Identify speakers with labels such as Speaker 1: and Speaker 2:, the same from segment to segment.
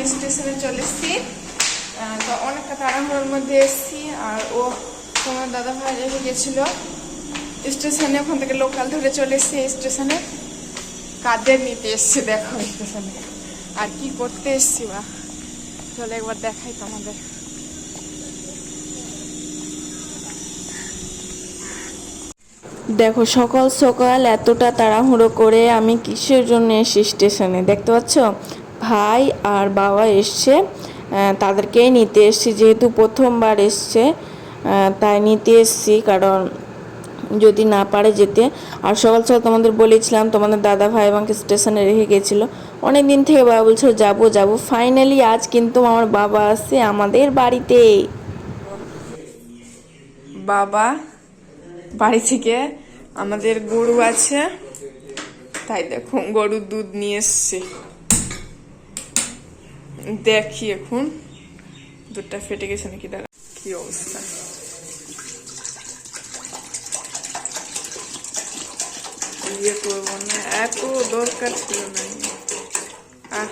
Speaker 1: আমি স্টেশনে চলে এসেছি। তো অনেকটা তাড়াহুড়োর মধ্যে এসেছি, আর ও তোমার দাদা ভাই রেখে গেছিল। স্টেশনে, ওখান থেকে লোকাল ধরে চলে এসেছি স্টেশনে। কাদের নিতে এসছি দেখো স্টেশনে। আর কি করতে এসছি বা? চলে একবার দেখাই তোমাদের। দেখো, সকাল সকাল এতটা তাড়াহুড়ো করে আমি কিসের জন্য এসেছি স্টেশনে? দেখতে পাচ্ছ? ভাই আর বাবা এসছে তাদেরকেই নিতে এসছি। যেহেতু প্রথমবার এসছে তাই নিতে এসছি, কারণ যদি না পারে যেতে। আর সকাল সকাল তোমাদের বলেছিলাম, তোমাদের দাদা ভাই আমাকে স্টেশনে রেখে গেছিল। অনেক দিন থেকে বাবা বলছিল, যাব যাব। ফাইনালি আজ কিন্তু আমার বাবা আসছে আমাদের বাড়িতে। বাবা বাড়ি থেকে আমাদের গরু আছে, তাই দেখো গরুর দুধ নিয়ে এসছে। দেখি এখন। দুধটা ফেটে গেছে নাকি দাঁড়া কি অবস্থা? ইয়ে করব না, এত দরকার ছিল না। আহ।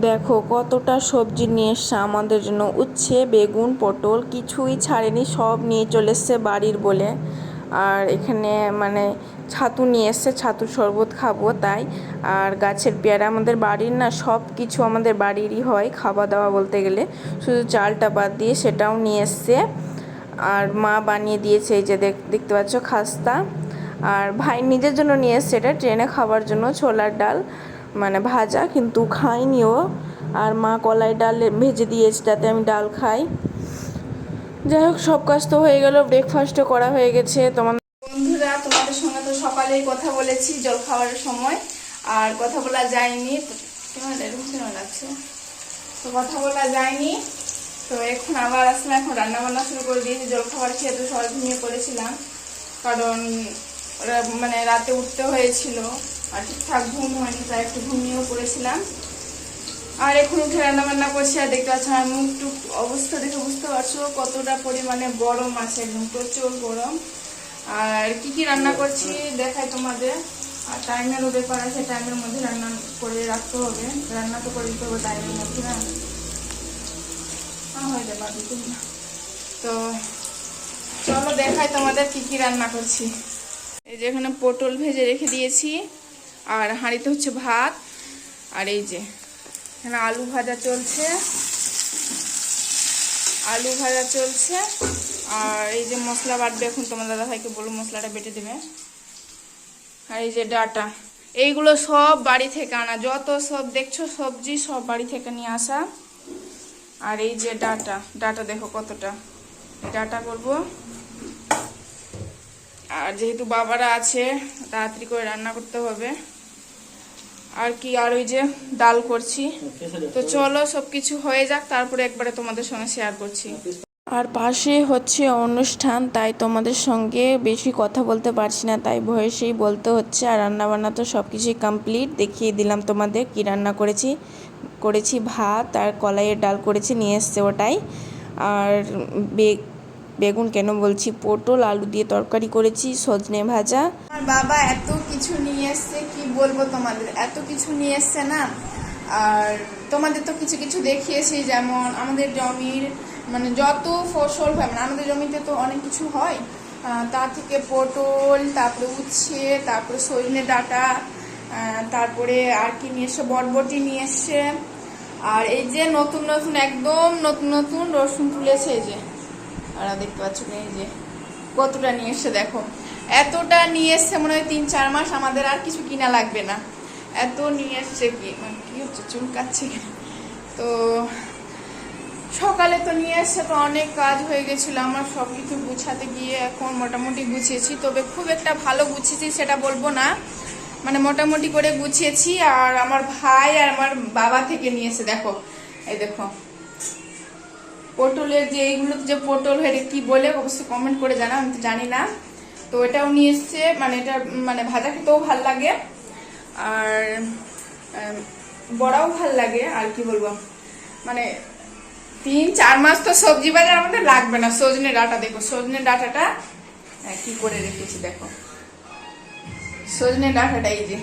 Speaker 1: দেখো, কতটা সবজি নিয়ে এসছে আমাদের জন্য। উচ্ছে, বেগুন, পটল, কিছুই ছাড়েনি, সব নিয়ে চলে এসছে বাড়ির বলে। আর এখানে মানে ছাতু নিয়ে এসছে ছাতুর শরবত খাব তাই। আর গাছের পেয়ারা আমাদের বাড়ির না, সব কিছু আমাদের বাড়িরই হয় খাওয়া দাওয়া বলতে গেলে। শুধু চালটা বাদ দিয়ে সেটাও নিয়ে এসছে। আর মা বানিয়ে দিয়েছে এই যে দেখ- দেখতে পাচ্ছ খাস্তা। আর ভাই নিজের জন্য নিয়ে এসছে এটা, ট্রেনে খাবার জন্য ছোলার ডাল। ভাজা, কিন্তু খাইনি ও আর মা কলাই ডাল ভেজে দিয়েছে যাতে আমি ডাল খাই। যাই হোক, সব কাজ তো হয়ে গেল ব্রেকফাস্টও করা হয়ে গেছে। তোমার বন্ধুরা, তোমাদের সঙ্গে তো সকালেই কথা বলেছি, জল খাওয়ার সময়। আর কথা বলা যায়নি লাগছে? তো কথা বলা যায়নি। তো এখন আবার আসলাম, এখন রান্না বান্না শুরু করে দিয়েছি, জল খাবার খেয়ে তো সবাই ঘুমিয়ে পড়েছিলাম। কারণ মানে রাতে উঠতে হয়েছিল আর ঠিকঠাক ঘুম হয়নি তাই একটু ঘুমিয়েও পড়েছিলাম। আর এখন উঠে রান্না বান্না করছি আর দেখতে পাচ্ছ আমার মুখ টুক অবস্থা দেখে বুঝতে পারছ কতটা পরিমাণে গরম আছে একদম প্রচুর গরম। আর কি কি রান্না করছি দেখাই তোমাদের। আর টাইমেরও ব্যাপার আছে টাইমের মধ্যে রান্না করে রাখতে হবে। রান্না তো করে দিতে হবে টাইমের মধ্যে না? হ্যাঁ, যাবে। তো চলো দেখাই তোমাদের কি কি রান্না করছি। এই যে এখানে পটল ভেজে রেখে দিয়েছি, আর হাঁড়িতে হচ্ছে ভাত, আর এই যে এখানে আলু ভাজা চলছে, আলু ভাজা চলছে, আর এই যে মশলা বাটবে এখন তোমার দাদা ভাইকে বলো মশলাটা বেটে দেবে। আর এই যে ডাটা, এইগুলো সব বাড়ি থেকে আনা, যত সব দেখছ সবজি সব বাড়ি থেকে নিয়ে আসা। আর এই যে ডাটা ডাটা দেখো কতটা ডাটা করব। আর যেহেতু বাবারা আছে, তাড়াতাড়ি করে রান্না করতে হবে। আর কি, আর ওই যে ডাল করছি। তো চলো সবকিছু হয়ে যাক, তারপরে একবারে তোমাদের সঙ্গে শেয়ার করছি। আর পাশে হচ্ছে অনুষ্ঠান, তাই তোমাদের সঙ্গে বেশি কথা বলতে পারছি না, তাই ভয়েসেই বলতে হচ্ছে। আর রান্না বান্না তো সব কিছুই কমপ্লিট দেখিয়ে দিলাম তোমাদের কি রান্না করেছি। করেছি ভাত, আর কলাইয়ের ডাল করেছি, নিয়ে এসছে ওটাই। আর বে- বেগুন কেন বলছি? পটল, আলু দিয়ে তরকারি করেছি, সজনে ভাজা। আমার বাবা এত কিছু নিয়ে এসছে, কি বলব তোমাদের? এত কিছু নিয়ে এসছে না? আর তোমাদের তো কিছু কিছু দেখিয়েছি, যেমন আমাদের জমির মানে যত ফসল হয় মানে আমাদের জমিতে তো অনেক কিছু হয় তা থেকে পটল, তারপরে উচ্ছে, তারপরে সজনে ডাটা তারপরে আর কি নিয়ে এসছে? বটবটি নিয়ে এসছে। আর এই যে নতুন নতুন, একদম নতুন নতুন রসুন তুলেছে এই যে। আর দেখতে পাচ্ছ এই যে, কতটা নিয়ে এসছে দেখো। এতটা নিয়ে এসছে মনে হয় তিন চার মাস, আমাদের আর কিছু কিনা লাগবে না। এত নিয়ে এসছে কি মানে কি হচ্ছে, চুলকাচ্ছে তো সকালে তো নিয়ে এসছে তো অনেক কাজ হয়ে গেছিল, আমার সব কিছু গুছাতে গিয়ে এখন মোটামুটি গুছিয়েছি। তবে খুব একটা ভালো গুছিয়েছি সেটা বলব না। মানে মোটামুটি করে গুছিয়েছি, আর আমার ভাই আর আমার বাবা থেকে নিয়েছে দেখো। এই দেখো পটলের যে এইগুলো যে পটল হেরে কি বলে? অবশ্যই কমেন্ট করে জানা আমি তো জানি না। তো এটাও নিয়ে এসছে মানে এটা মানে ভাজা খেতেও ভালো লাগে। আর বড়াও ভালো লাগে আর কি বলব? মানে তিন চার মাস তো সবজি বাজার আমাদের লাগবে না সজনে ডাটা দেখো সজনে ডাটাটা হ্যাঁ, কি করে রেখেছি দেখো। সজনে ডাটাটা এই যে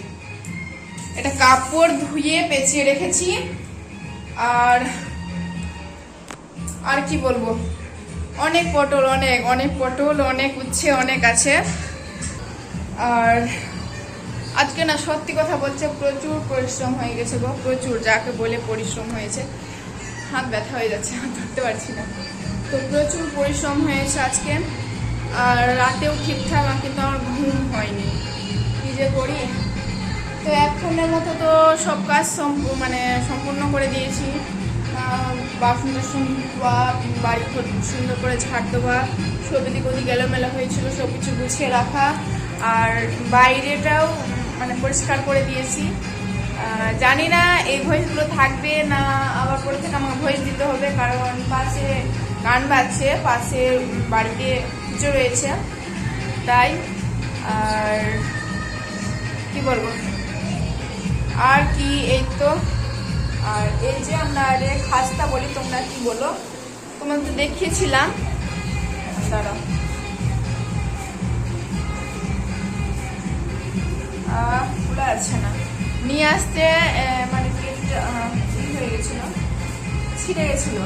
Speaker 1: এটা কাপড় ধুয়ে পেঁচিয়ে রেখেছি। আর আর কি বলব? অনেক পটল, অনেক অনেক পটল, অনেক উচ্ছে, অনেক আছে। আর আজকে না সত্যি কথা বলছে প্রচুর পরিশ্রম হয়ে গেছে গো, প্রচুর, যাকে বলে পরিশ্রম হয়েছে। হাত ব্যথা হয়ে যাচ্ছে হাত ধরতে পারছি না। তো প্রচুর পরিশ্রম হয়েছে আজকে, আর রাতেও ঠিকঠাক কিন্তু আমার ঘুম হয়নি। কি যে করি? তো এখনের মতো তো সব কাজ মানে সম্পূর্ণ করে দিয়েছি। বাসন টাসন ধোয়া বাড়ি সুন্দর করে ঝাড় দেওয়া, সব এদিক ওদিক এলোমেলো হয়েছিল সব কিছু গুছিয়ে রাখা। আর বাইরেটাও মানে পরিষ্কার করে দিয়েছি। জানি না এই ভয়েসগুলো থাকবে না আবার পরে থেকে আমাকে ভয়েস দিতে হবে, কারণ পাশে গান বাজছে, পাশে বাড়িতে পুজো রয়েছে। তাই, আর কি বলব? আর কি, এই তো। আর এই যে আমরা আরে খাস্তা বলি তোমরা কি বলো? তোমাদের তো দেখিয়েছিলাম। দাঁড়াও। খোলা আছে না। নিয়ে আসতে মানে ই হয়ে গেছিল ছিঁড়ে গেছিল।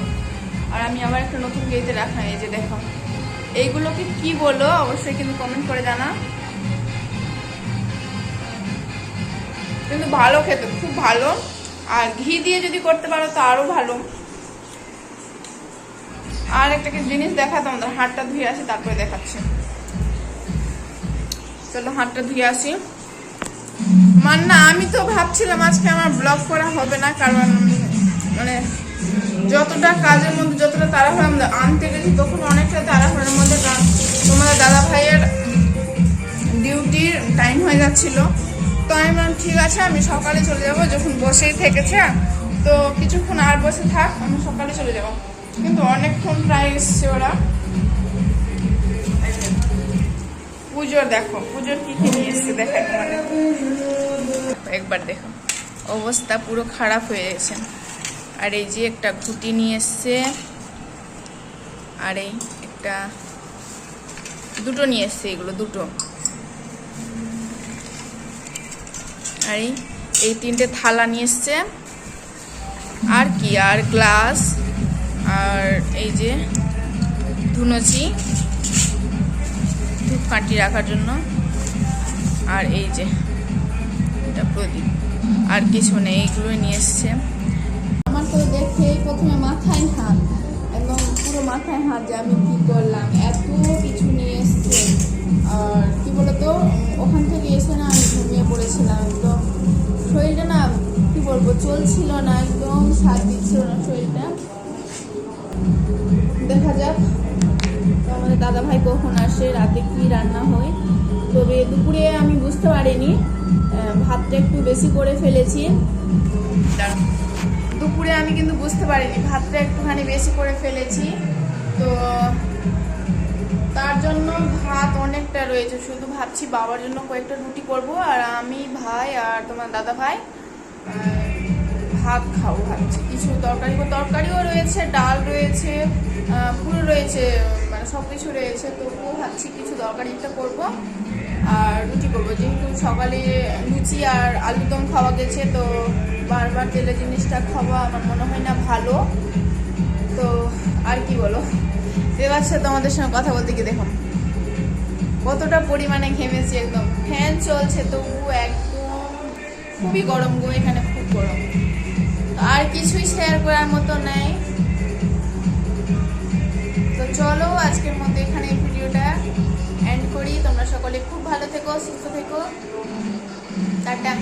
Speaker 1: আর আমি আবার একটা নতুন গেটে রাখা এই যে দেখো। এইগুলোকে কি বলো? অবশ্যই কিন্তু কমেন্ট করে জানা কিন্তু ভালো খেতে খুব ভালো। আর ঘি দিয়ে যদি করতে পারো তো আরও ভালো। আর একটা কি জিনিস দেখাতো আমাদের হাতটা ধুয়ে আসি, তারপরে দেখাচ্ছি। চলো হাতটা ধুয়ে আসি। মান না আমি তো ভাবছিলাম আজকে আমার ব্লগ করা হবে না, কারণ মানে যতটা কাজের মধ্যে, যতটা তাড়াহুড়ো আনতে গেছি, তখন অনেকটা তাড়াহুড়োর মধ্যে তোমাদের দাদা ভাইয়ের ডিউটির টাইম হয়ে যাচ্ছিল। তো আমি বললাম ঠিক আছে, আমি সকালে চলে যাব, যখন বসেই থেকেছে, তো কিছুক্ষণ আর বসে থাক, আমি সকালে চলে যাব। কিন্তু অনেকক্ষণ প্রায় এসছে ওরা। পুজোর দেখো, পুজোর কি কি নিয়ে এসছে দেখাই একবার দেখো, অবস্থা পুরো খারাপ হয়ে গেছে। আর এই যে একটা ঘুটি নিয়ে এসছে, আর এই একটা দুটো নিয়ে এসছে, এগুলো দুটো আর এই এই তিনটে থালা নিয়ে এসছে। আর কি, আর গ্লাস, আর এই যে ধুনুচি ধূপকাঠি রাখার জন্য। আর এই যে এটা প্রদীপ। আর কিছু নেই, এইগুলোই নিয়ে এসছে। আমার তো দেখে প্রথমে মাথায় হাত একদম পুরো মাথায় হাত যে আমি কি করলাম, এত কিছু নিয়ে এসছে। আর কি বলতো ওখান থেকে এসে না আমি ঘুমিয়ে পড়েছিলাম। চলছিল না একদম সাথ দিচ্ছিল না শরীরটা। দেখা যাক। তো আমাদের দাদা ভাই কখন আসে, রাতে কি রান্না হয়। তবে দুপুরে আমি বুঝতে পারিনি। ভাতটা একটু বেশি করে ফেলেছি। দুপুরে আমি কিন্তু বুঝতে পারিনি। ভাতটা একটুখানি বেশি করে ফেলেছি। তো তার জন্য ভাত অনেকটা রয়েছে। শুধু ভাবছি বাবার জন্য কয়েকটা রুটি করব। আর আমি, ভাই আর তোমার দাদা ভাই ভাত খাব ভাবছি কিছু তরকারি, তরকারিও রয়েছে, ডাল রয়েছে পুরো রয়েছে মানে সব কিছু রয়েছে। তবুও ভাবছি কিছু তরকারিটা করব আর রুটি করব। যেহেতু সকালে লুচি আর আলুর দম খাওয়া গেছে, তো বারবার তেলের জিনিসটা খাওয়া আমার মনে হয় না ভালো। তো আর কি বলো? এবার সাথে তোমাদের সঙ্গে কথা বলতে গিয়ে দেখুন কতটা পরিমাণে ঘেমেছি একদম। ফ্যান চলছে তবু একদম খুবই গরম গো, এখানে খুব গরম। আর কিছুই শেয়ার করার মতো নেই। তো চলো আজকের মতো এখানে ভিডিওটা এন্ড করি। তোমরা সকলে খুব ভালো থেকো, সুস্থ থেকো। টাটা।